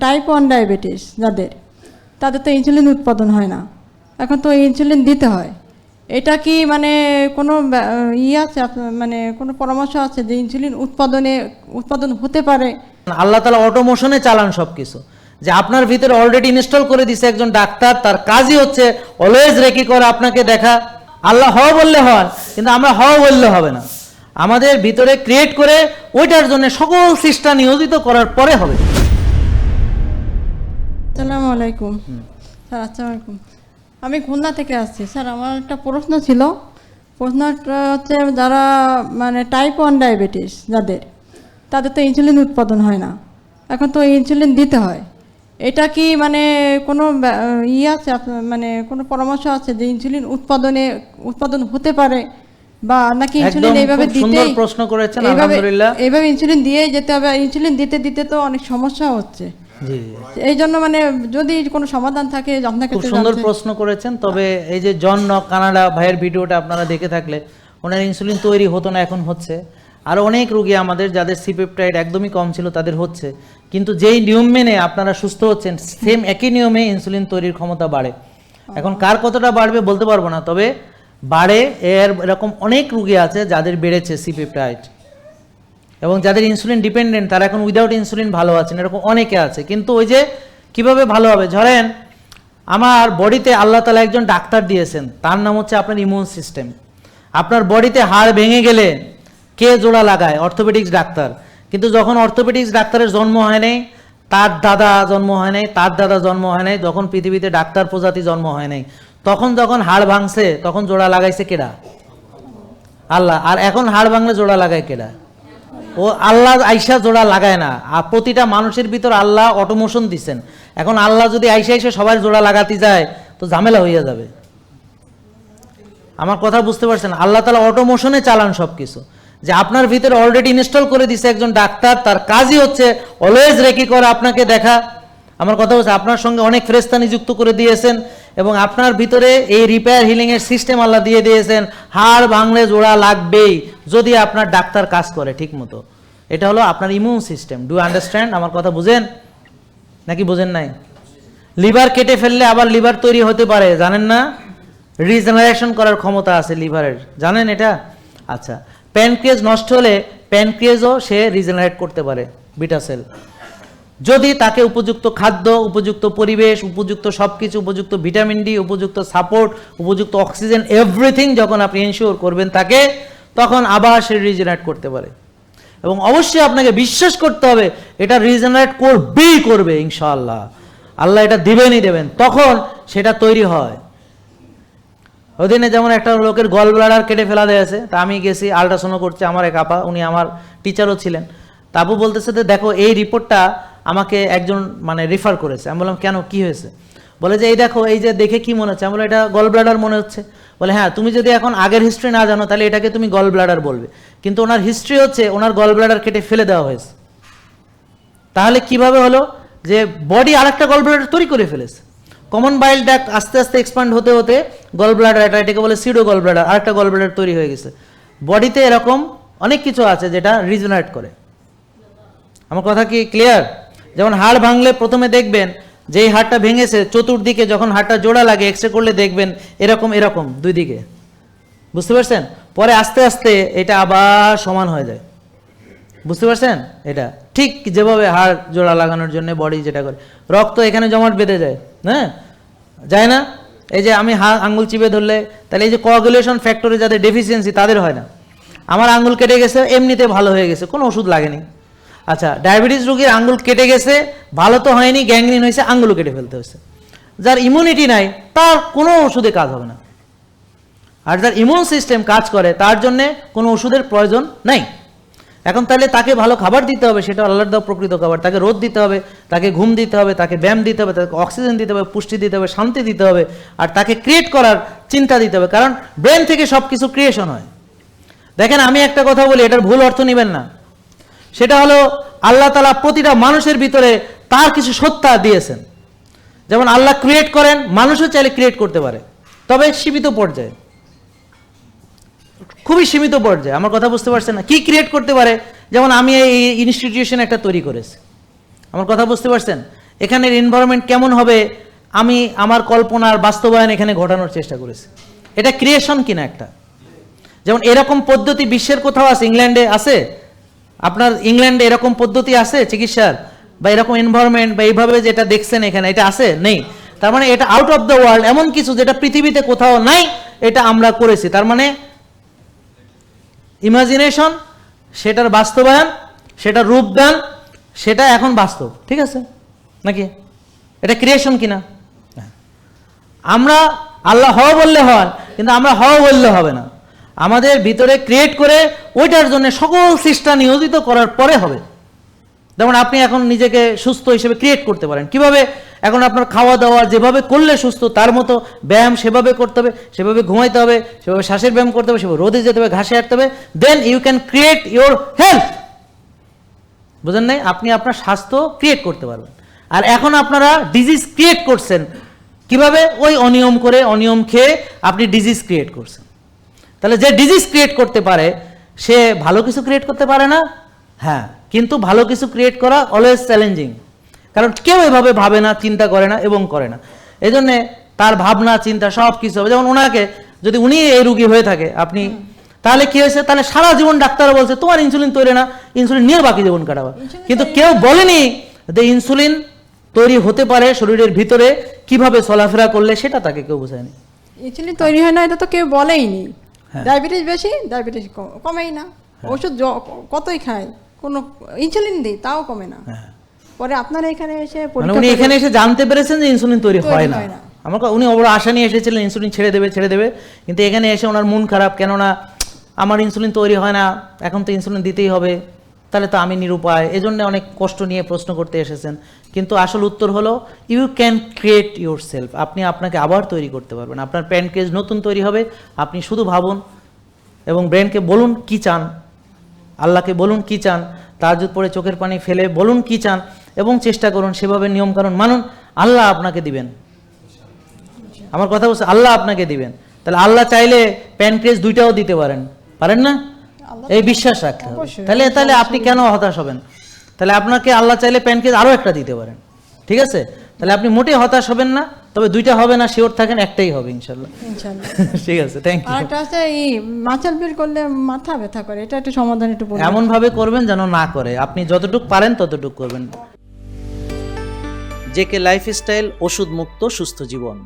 Type one diabetes যাদের। তাদের তো ইনসুলিন উৎপাদন হয় না। এখন তো ইনসুলিন দিতে হয়। এটা কি মানে কোনো ব্যা- ই আছে মানে কোনো পরামর্শ আছে যে ইনসুলিন উৎপাদনে, উৎপাদন হতে পারে? আল্লাহ তালা অটোমোশনে চালান সব কিছু যে আপনার ভিতরে অলরেডি ইনস্টল করে দিছে একজন ডাক্তার, তার কাজই হচ্ছে অলওয়েজ রেকি করে, আপনাকে দেখা। আল্লাহ হ বললে হয়, কিন্তু আমরা হ বললে হবে না। আমাদের ভিতরে ক্রিয়েট করে, ওইটার জন্য সকল সিস্টা নিয়োজিত করার পরে হবে। আসসালামু আলাইকুম স্যার আসসালামু আলাইকুম আমি খুলনা থেকে আসছি। স্যার আমার একটা প্রশ্ন ছিল। প্রশ্নটা হচ্ছে যারা মানে টাইপ ওয়ান ডায়াবেটিস যাদের তাদের তো ইনসুলিন উৎপাদন হয় না। এখন তো ইনসুলিন দিতে হয়। এটা কি মানে কোনো ব্যা- ই আছে? মানে কোনো পরামর্শ আছে যে ইনসুলিন উৎপাদনে উৎপাদন হতে পারে? বা নাকি ইনসুলিন এইভাবে দিতে প্রশ্ন করেছেন, এইভাবে- আলহামদুলিল্লাহ। এইভাবে ইনসুলিন দিয়েই যেতে হবে। ইনসুলিন দিতে দিতে তো অনেক সমস্যা হচ্ছে। এই জন্য মানে যদি কোনো সমাধান থাকে আপনাকে খুব সুন্দর প্রশ্ন করেছেন তবে এই যে জন নক কানাডা ভাইয়ের ভিডিওটা আপনারা দেখে থাকলে ওনার ইনসুলিন তৈরি হতো না এখন হচ্ছে। আর অনেক রুগী আমাদের যাদের সিপেপটাইড একদমই কম ছিল তাদের হচ্ছে। কিন্তু যেই নিয়ম মেনে আপনারা সুস্থ হচ্ছেন সেম একই নিয়মে ইনসুলিন তৈরির ক্ষমতা বাড়ে। এখন কার কতটা বাড়বে বলতে পারব না তবে বাড়ে এর এরকম অনেক রুগী আছে যাদের বেড়েছে সিপেপটাইড এবং যাদের ইনসুলিন ডিপেন্ডেন্ট তারা এখন উইদাউট ইনসুলিন ভালো আছেন, এরকম অনেকে আছে। কিন্তু ওই যে কীভাবে ভালো হবে? ধরেন, আমার বডিতে আল্লাহ তালা একজন ডাক্তার দিয়েছেন, তার নাম হচ্ছে আপনার ইমিউন সিস্টেম আপনার বডিতে হাড় ভেঙে গেলে কে জোড়া লাগায়? অর্থোপেডিক্স ডাক্তার। কিন্তু যখন অর্থোপেডিক্স ডাক্তারের জন্ম হয় নাই, তার দাদা জন্ম হয় নাই, তার দাদা জন্ম হয় নাই, যখন পৃথিবীতে ডাক্তার প্রজাতি জন্ম হয় নাই, তখন যখন হাড় ভাঙছে, তখন জোড়া লাগাইছে কেডা? আল্লাহ। আর এখন হাড় ভাঙলে জোড়া লাগায় কেডা? ও আল্লাহ আইসা জোড়া লাগায় না। আর প্রতিটা মানুষের ভিতর আল্লাহ অটোমোশন দিছেন। এখন আল্লাহ যদি আইসা আইসা সবার জোড়া লাগাতে যায়, তো ঝামেলা হইয়া যাবে। আমার কথা বুঝতে পারছেন? আল্লাহ তালা অটোমোশনে চালান সব কিছু যে আপনার ভিতরে অলরেডি ইনস্টল করে দিছে একজন ডাক্তার, তার কাজই হচ্ছে অলওয়েজ রেকি করে, আপনাকে দেখা। আমার কথা হচ্ছে, আপনার সঙ্গে অনেক ফেরেস্তা নিযুক্ত করে দিয়েছেন। এবং আপনার ভিতরে এই রিপেয়ার হিলিং এর সিস্টেম আল্লাহ দিয়ে দিয়েছেন, হাড় ভাঙলে জোড়া লাগবেই, যদি আপনার ডাক্তার কাজ করে ঠিক মতো। এটা হলো আপনার ইমিউন সিস্টেম ডু আন্ডারস্ট্যান্ড আমার কথা বুঝেন? নাকি বুঝেন নাই? লিভার কেটে ফেললে আবার লিভার তৈরি হতে পারে, জানেন না? রিজেনারেশন করার ক্ষমতা আছে লিভারের জানেন এটা? আচ্ছা প্যানক্রিয়াজ নষ্ট হলে প্যানক্রিয়াজও সে রিজেনারেট করতে পারে বিটা সেল যদি তাকে উপযুক্ত খাদ্য, উপযুক্ত পরিবেশ, উপযুক্ত সব কিছু উপযুক্ত ভিটামিন ডি, উপযুক্ত সাপোর্ট, উপযুক্ত অক্সিজেন এভরিথিং যখন আপনি এনশিওর করবেন তাকে, তখন আবার সে রিজেনারেট করতে পারে। এবং অবশ্যই আপনাকে বিশ্বাস করতে হবে, এটা রিজেনারেট করবেই করবে, ইনশাআল্লাহ। আল্লাহ এটা দিবেনই দেবেন, তখন সেটা তৈরি হয়। ওদিনে যেমন একটা লোকের গল ব্লাডার কেটে ফেলা দিয়েছে তা আমি গেছি আল্ট্রাসাউন্ড করছে আমার এক আপা, উনি আমার টিচারও ছিলেন। তা আপু বলতেছে দেখো, এই রিপোর্টটা আমাকে একজন মানে রেফার করেছে। আমি বললাম, কেন? কি হয়েছে? বলে যে, এই দেখো, এই যে দেখে কি মনে হচ্ছে? আমি বলে এটা গল ব্লাডার মনে হচ্ছে। বলে হ্যাঁ তুমি যদি এখন আগের হিস্ট্রি না জানো, তাহলে এটাকে তুমি গল ব্লাডার বলবে। কিন্তু ওনার হিস্ট্রি হচ্ছে, ওনার গল ব্লাডার কেটে ফেলে দেওয়া হয়েছে। তাহলে কীভাবে হলো যে বডি আরেকটা গল ব্লাডার তৈরি করে ফেলেছে। কমন বাইল ডাক্ট আস্তে আস্তে এক্সপান্ড হতে হতে গল ব্লাডার এটা এটাকে বলে সিডো গল ব্লাডার আরেকটা গল ব্লাডার তৈরি হয়ে গেছে। বডিতে এরকম অনেক কিছু আছে যেটা রিজেনারেট করে। আমার কথা কি ক্লিয়ার যেমন হাড় ভাঙলে প্রথমে দেখবেন যেই হাড়টা ভেঙেছে, চতুর্দিকে যখন হাড়টা জোড়া লাগে এক্সরে করলে দেখবেন এরকম এরকম, দুই দিকে। বুঝতে পারছেন? পরে আস্তে আস্তে এটা আবার সমান হয়ে যায়। বুঝতে পারছেন? এটা ঠিক যেভাবে হাড় জোড়া লাগানোর জন্য বডি যেটা করে। রক্ত এখানে জমাট বেঁধে যায় হ্যাঁ? যায় না? এই যে আমি হা আঙ্গুল চিপে ধরলে, তাহলে এই যে কোয়াগুলেশন ফ্যাক্টরে যাদের ডেফিসিয়েন্সি তাদের হয় না। আমার আঙ্গুল কেটে গেছে, এমনিতে ভালো হয়ে গেছে, কোনো ওষুধ লাগেনি। আচ্ছা ডায়াবেটিস রোগীর আঙ্গুল কেটে গেছে, ভালো তো হয়নি গ্যাংগ্রিন হয়েছে, আঙ্গুলও কেটে ফেলতে হয়েছে। যার ইমিউনিটি নাই, তার কোনো ওষুধে কাজ হবে না। আর যার ইমিউন সিস্টেম কাজ করে, তার জন্য কোনো ওষুধের প্রয়োজন নাই। এখন তাহলে তাকে ভালো খাবার দিতে হবে, সেটা আল্লাহর দেওয়া প্রকৃত খাবার। তাকে রোদ দিতে হবে, তাকে ঘুম দিতে হবে, তাকে ব্যায়াম দিতে হবে, তাকে অক্সিজেন দিতে হবে, পুষ্টি দিতে হবে, শান্তি দিতে হবে, আর তাকে ক্রিয়েট করার চিন্তা দিতে হবে। কারণ ব্রেন থেকে সব কিছু ক্রিয়েশন হয়। দেখেন, আমি একটা কথা বলি, এটার ভুল অর্থ নেবেন না। সেটা হলো আল্লাহ তালা প্রতিটা মানুষের ভিতরে তার কিছু সত্তা দিয়েছেন। যেমন আল্লাহ ক্রিয়েট করেন, মানুষও চাইলে ক্রিয়েট করতে পারে। তবে সীমিত পর্যায়ে। খুবই সীমিত পর্যায়ে। আমার কথা বুঝতে পারছেন না? কি ক্রিয়েট করতে পারে? যেমন আমি এই ইনস্টিটিউশন একটা তৈরি করেছি। আমার কথা বুঝতে পারছেন? এখানের এনভায়রনমেন্ট কেমন হবে? আমি আমার কল্পনার বাস্তবায়ন এখানে ঘটানোর চেষ্টা করেছি। এটা ক্রিয়েশন কিনা একটা? যেমন এরকম পদ্ধতি বিশ্বের কোথাও আছে, ইংল্যান্ডে আছে? আপনার ইংল্যান্ডে এরকম পদ্ধতি আছে চিকিৎসার? বা এরকম এনভায়রনমেন্ট বা এইভাবে যেটা দেখছেন এখানে এটা আছে? নেই। তার মানে এটা আউট অফ দ্য ওয়ার্ল্ড এমন কিছু যেটা পৃথিবীতে কোথাও নাই এটা আমরা করেছি। তার মানে ইমাজিনেশন সেটার বাস্তবায়ন সেটার রূপদান সেটা এখন বাস্তব। ঠিক আছে? নাকি? এটা ক্রিয়েশন কিনা? হ্যাঁ। আমরা আল্লাহ হওয়া বললে হয় কিন্তু আমরা হওয়া বললে হবে না। আমাদের ভিতরে ক্রিয়েট করে ওইটার জন্য সকল চেষ্টা নিয়োজিত করার পরে হবে। যেমন আপনি এখন নিজেকে সুস্থ হিসেবে ক্রিয়েট করতে পারেন। কীভাবে? এখন আপনার খাওয়া দাওয়া যেভাবে করলে সুস্থ, তার মতো ব্যায়াম সেভাবে করতে হবে, সেভাবে ঘুমাইতে হবে, সেভাবে শ্বাসের ব্যায়াম করতে হবে, সেভাবে রোদে যেতে হবে, ঘাসে হাঁটতে হবে then you can create your health বুঝেন নাই? আপনি আপনার স্বাস্থ্য ক্রিয়েট করতে পারবেন। আর এখন আপনারা ডিজিজ ক্রিয়েট করছেন। কীভাবে? ওই অনিয়ম করে অনিয়ম খেয়ে আপনি ডিজিজ ক্রিয়েট করছেন। তাহলে যে ডিজিজ ক্রিয়েট করতে পারে সে ভালো কিছু ক্রিয়েট করতে পারে না? হ্যাঁ কিন্তু ভালো কিছু ক্রিয়েট করা অলওয়েজ চ্যালেঞ্জিং কারণ কেউ এভাবে ভাবে না চিন্তা করে না এবং করে না। এই জন্যে তার ভাবনা চিন্তা সব কিছু হবে। যেমন ওনাকে যদি উনি এই রুগী হয়ে থাকে আপনি তাহলে কি হয়েছে? তাহলে সারা জীবন ডাক্তার বলছে তোমার ইনসুলিন তৈরি না ইনসুলিন নিয়ে বাকি জীবন কাটাবা। কিন্তু কেউ বলেনি যে ইনসুলিন তৈরি হতে পারে শরীরের ভিতরে কীভাবে চলাফেরা করলে সেটা তাকে কেউ বোঝায়নি। ইনসুলিন তৈরি হয় না এটা তো কেউ বলেইনি। ডায়াবেটিস বেশি ডায়াবেটিস কমেই না। ওষুধ কতই খায় কোনো ইনসুলিন দিই তাও কমে না। হ্যাঁ। পরে আপনার এখানে এসে মানে উনি এখানে এসে জানতে পেরেছেন যে ইনসুলিন তৈরি হয় না। আমাকে আমার উনি বড় আশা নিয়ে এসেছিলেন ইনসুলিন ছেড়ে দেবে ছেড়ে দেবে। কিন্তু এখানে এসে ওনার মন খারাপ কেননা আমার ইনসুলিন তৈরি হয় না এখন তো ইনসুলিন দিতেই হবে। তাহলে তো আমি নিরুপায়। এজন্য অনেক কষ্ট নিয়ে প্রশ্ন করতে এসেছেন। কিন্তু আসল উত্তর হলো you can create yourself আপনি আপনাকে আবার তৈরি করতে পারবেন। আপনার প্যানকেজ নতুন তৈরি হবে। আপনি শুধু ভাবুন এবং ব্রেনকে বলুন কি চান। আল্লাহকে বলুন কি চান। তাজুদ পরে চোখের পানি ফেলে বলুন কি চান এবং চেষ্টা করুন। সেভাবে নিয়মকানুন মানুন। আল্লাহ আপনাকে দিবেন। আমার কথা বলছে, আল্লাহ আপনাকে দিবেন। তাহলে আল্লাহ চাইলে প্যানক্রেজ দুইটাও দিতে পারেন। পারেন না? এই বিশ্বাস রাখতে হবে। তাহলে তাহলে আপনি কেন হতাশ হবেন? তাহলে আপনাকে আল্লাহ চাইলে প্যানকেজ আরও একটা দিতে পারেন। ঠিক আছে? তাহলে আপনি মোটেই হতাশ হবেন না তবে দুইটা হবে না শিওর থাকেন একটাই হবে ইনশাল্লাহ ঠিক আছে থ্যাংক ইউ একটা আছে এই মাচাল বিল করলে মাথা ব্যথা করে এটা একটু সমাধান একটু বলুন এমন ভাবে করবেন যেন না করে। আপনি যতটুকু পারেন ততটুকু করবেন। জেকে লাইফস্টাইল ওষুধ মুক্ত সুস্থ জীবন।